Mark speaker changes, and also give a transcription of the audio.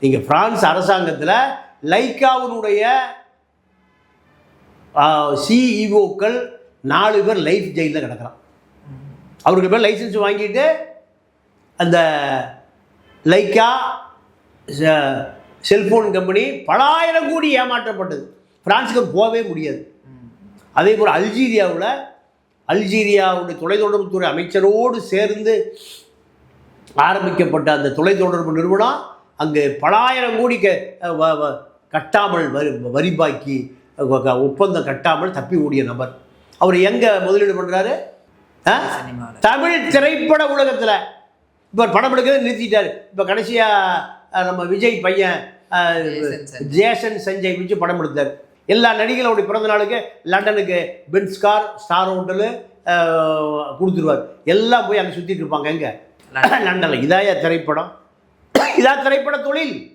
Speaker 1: நீங்கள் பிரான்ஸ் அரசாங்கத்தில் லைக்காவினுடைய சிஇஓக்கள் நாலு பேர் லைஃப் ஜெயிலில் கிடக்கிறான். அவருக்கு பேர் லைசன்ஸ் வாங்கிட்டு அந்த லைக்கா செ- கம்பெனி பலாயிரம் கோடி ஏமாற்றப்பட்டது. பிரான்ஸுக்கு போகவே முடியாது. அதே போல் அல்ஜீரியாவில் அல்ஜீரியாவுடைய தொலைத்தொடர்புத்துறை அமைச்சரோடு சேர்ந்து ஆரம்பிக்கப்பட்ட அந்த தொலைத்தொடர்பு நிறுவனம் அங்கே பலாயிரம் கோடி க கட்டாமல் வரி வரி பாக்கி வ- க- ஒப்பந்தம் கட்டாமல் தப்பி ஓடிய நபர். அவர் எங்கே முதலீடு பண்ணுறாரு தமிழ் திரைப்பட உலகத்தில். இப்போ படம் எடுக்கிறத நிறுத்திட்டாரு. இப்போ கடைசியாக நம்ம விஜய் பையன்
Speaker 2: ஜேசன் சஞ்சய்.
Speaker 1: ஜேசன் சஞ்சய் வச்சு படம் எடுத்தார். எல்லா நடிகளுடைய பிறந்த நாளுக்கு லண்டனுக்கு பென்ஸ் கார் ஸ்டார் ஹோட்டலு கொடுத்துருவார். எல்லாம் போய் அங்கே சுற்றிட்டு இருப்பாங்க. எங்கே? லண்டனில். இதாயா திரைப்படம்? இதான் திரைப்பட தொழில்.